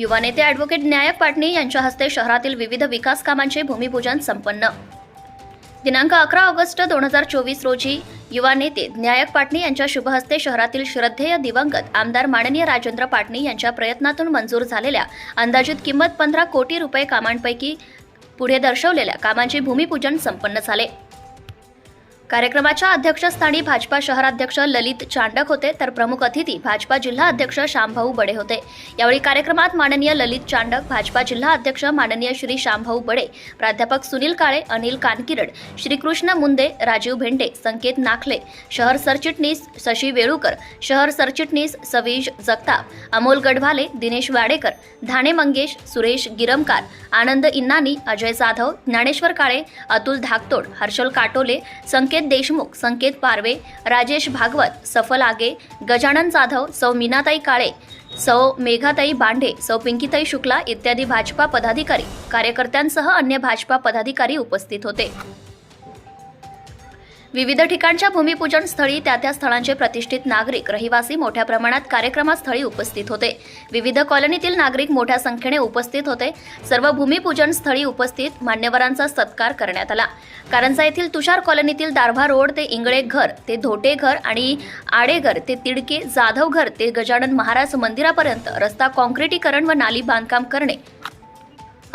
युवा नेते ॲडव्होकेट न्यायक पाटणी यांच्या हस्ते शहरातील विविध विकास कामांचे भूमिपूजन संपन्न. दिनांक अकरा ऑगस्ट दोन हजार चोवीस रोजी युवा नेते न्यायक पाटणी यांच्या शुभहस्ते शहरातील श्रद्धेय दिवंगत आमदार माननीय राजेंद्र पाटणी यांच्या प्रयत्नातून मंजूर झालेल्या अंदाजित किंमत पंधरा कोटी रुपये कामांपैकी पुढे दर्शवलेल्या कामांचे भूमिपूजन संपन्न झाले. कार्यक्रमाच्या अध्यक्षस्थानी भाजपा शहराध्यक्ष ललित चांडक होते तर प्रमुख अतिथी भाजपा जिल्हा अध्यक्ष श्यामभाऊ बडे होते. यावेळी कार्यक्रमात माननीय ललित चांडक भाजपा जिल्हा अध्यक्ष माननीय श्री श्यामभाऊ बडे प्राध्यापक सुनील काळे अनिल कानकिरड श्रीकृष्ण मुंदे राजीव भेंडे संकेत नाखले शहर सरचिटणीस शशी वेळुकर शहर सरचिटणीस सवीज जगताप अमोल गढवाले दिनेश वाडेकर धाणे मंगेश सुरेश गिरमकार आनंद इन्नानी अजय जाधव ज्ञानेश्वर काळे अतुल धाकतोड हर्षल काटोले संकेत देशमुख संकेत पारवे राजेश भागवत सफल आगे गजानन जाधव सौ मीनाताई काळे सौ मेघाताई बांढे सौ पिंकीताई शुक्ला इत्यादी भाजपा पदाधिकारी कार्यकर्त्यांसह अन्य भाजपा पदाधिकारी उपस्थित होते. विविध ठिकाणच्या भूमिपूजन स्थळी त्या त्या स्थळांचे प्रतिष्ठित नागरिक रहिवासी मोठ्या प्रमाणात कार्यक्रमास्थळी उपस्थित होते. विविध कॉलनीतील नागरिक मोठ्या संख्येने उपस्थित होते. सर्व भूमिपूजन स्थळी उपस्थित मान्यवरांचा सत्कार करण्यात आला. कारंजा येथील तुषार कॉलनीतील दारव्हा रोड ते इंगळे घर ते धोटे घर आणि आडेघर ते तिडके जाधव घर ते गजानन महाराज मंदिरापर्यंत रस्ता काँक्रिटीकरण व नाली बांधकाम करणे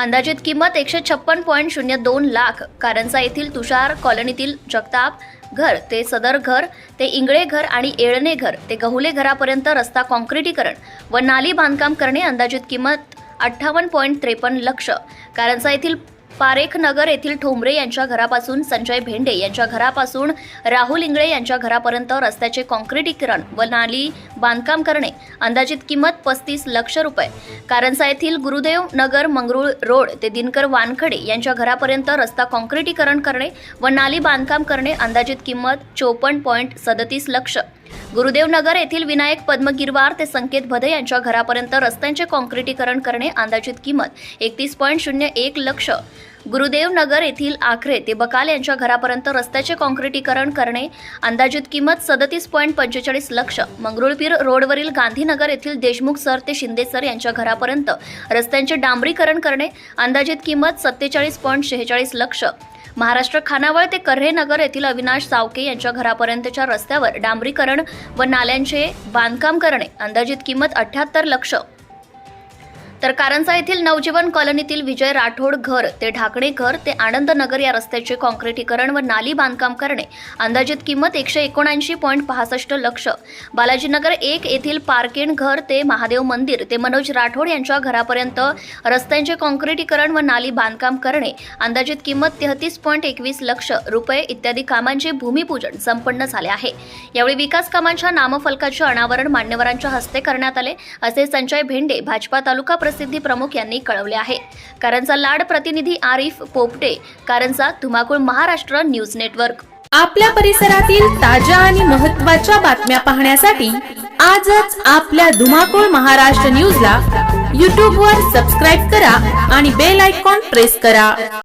अंदाजित किंमत एकशे छप्पन पॉईंट शून्य दोन लाख. कारंजा येथील तुषार कॉलनीतील जगताप घर ते सदर घर ते इंगळे घर आणि येळणे घर ते गहुले घरापर्यंत रस्ता काँक्रिटीकरण व नाली बांधकाम करणे अंदाजित किंमत अठ्ठावन्न पॉईंट त्रेपन्न लक्ष. कारंजा येथील पारेखनगर येथील ठोंबरे यांच्या घरापासून संजय भेंडे यांच्या घरापासून राहुल इंगळे यांच्या घरापर्यंत रस्त्याचे काँक्रिटीकरण व नाली बांधकाम करणे अंदाजित किंमत पस्तीस लक्ष रुपये. कारंजा येथील गुरुदेव नगर मंगरुळ रोड ते दिनकर वानखडे यांच्या घरापर्यंत रस्ता काँक्रिटीकरण करणे व नाली बांधकाम करणे अंदाजित किंमत चोपन्न पॉईंट सदतीस लक्ष. गुरुदेवनगर येथील विनायक पद्मगिरवार ते संकेत भदे यांच्या घरापर्यंत रस्त्यांचे काँक्रिटीकरण करणे अंदाजित किंमत एकतीस पॉईंट शून्य एक लक्ष. गुरुदेव नगर येथील आखरे ते बकाल यांच्या घरापर्यंत रस्त्याचे काँक्रिटीकरण करणे अंदाजित किंमत सदतीस पॉईंट पंचेचाळीस लक्ष. मंगरुळपीर रोडवरील गांधीनगर येथील देशमुख सर ते शिंदे सर यांच्या घरापर्यंत रस्त्यांचे डांबरीकरण करणे अंदाजित किंमत सत्तेचाळीस पॉईंट शेहेचाळीस लक्ष. महाराष्ट्र खानावळ ते कर्हे नगर येथील अविनाश सावके यांच्या घरापर्यंतच्या रस्त्यावर डांबरीकरण व नाल्यांचे बांधकाम करणे अंदाजित किंमत अठ्याहत्तर लक्ष तर कारंजा येथील नवजीवन कॉलनीतील विजय राठोड घर ते ढाकणे घर ते आनंदनगर या रस्त्याचे काँक्रिटीकरण व नाली बांधकाम करणे. अंदाजित किंमत एकशे एकोणऐंशी पॉईंट पासष्ट लक्ष. बालाजीनगर एक येथील पार्केन घर ते महादेव मंदिर ते मनोज राठोड यांच्या घरापर्यंत रस्त्यांचे काँक्रिटीकरण व नाली बांधकाम करणे. अंदाजित किंमत तेहतीस पॉईंट एकवीस लक्ष. रुपये इत्यादी कामांचे भूमिपूजन संपन्न झाले आहे. यावेळी विकास कामांच्या नामफलकाचे अनावरण मान्यवरांच्या हस्ते करण्यात आले. असे संजय भेंडे भाजपा तालुका प्रसिद्धी प्रमुख यांनी कळवले आहे. कारंजा लाड प्रतिनिधी आरिफ पोपटे कारंजा धुमाकूळ महाराष्ट्र न्यूज नेटवर्क. आपल्या परिसरातील ताज्या आणि महत्त्वाच्या बातम्या पाहण्यासाठी आजच आपल्या धुमाकूळ महाराष्ट्र न्यूजला यूट्यूबवर सबस्क्राईब करा आणि बेल आयकॉन प्रेस करा.